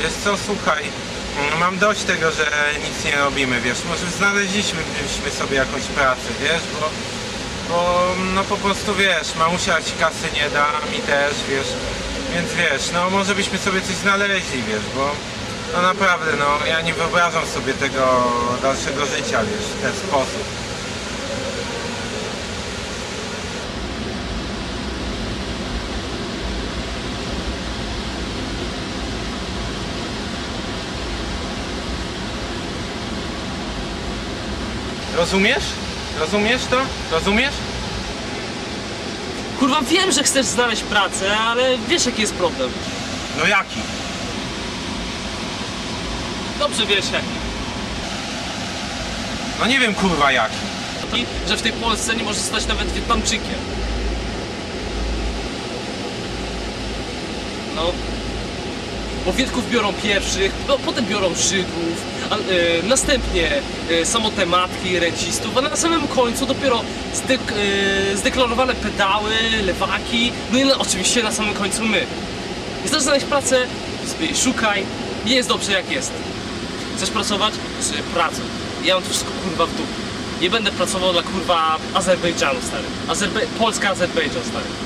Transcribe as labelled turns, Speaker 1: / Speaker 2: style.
Speaker 1: Wiesz co, słuchaj, mm, mam dość tego, że nic nie robimy, wiesz, może znaleźliśmy sobie jakąś pracę, wiesz, bo, bo no po prostu wiesz, mamusia ci kasy nie da, mi też, wiesz, więc wiesz, no może byśmy sobie coś znaleźli, wiesz, bo no naprawdę, no ja nie wyobrażam sobie tego dalszego życia, wiesz, w ten sposób. Rozumiesz? Rozumiesz to? Rozumiesz?
Speaker 2: Kurwa, wiem, że chcesz znaleźć pracę, ale wiesz jaki jest problem.
Speaker 1: No jaki?
Speaker 2: Dobrze wiesz jaki.
Speaker 1: No nie wiem kurwa jaki.
Speaker 2: Taki, że w tej Polsce nie możesz stać nawet Wietnamczykiem. No. Bo Wietków biorą pierwszych, no, potem biorą Żydów, następnie e, samotne matki, rencistów, a na samym końcu dopiero zdek, e, zdeklarowane pedały, lewaki, no i na, oczywiście na samym końcu my. Chcesz znaleźć pracę? Szukaj, nie jest dobrze jak jest. Chcesz pracować? Sobie pracuj. Ja mam to wszystko kurwa w dupie. Nie będę pracował dla kurwa Azerbejdżanu stary. Azerbe... Polska Azerbejdżan stary.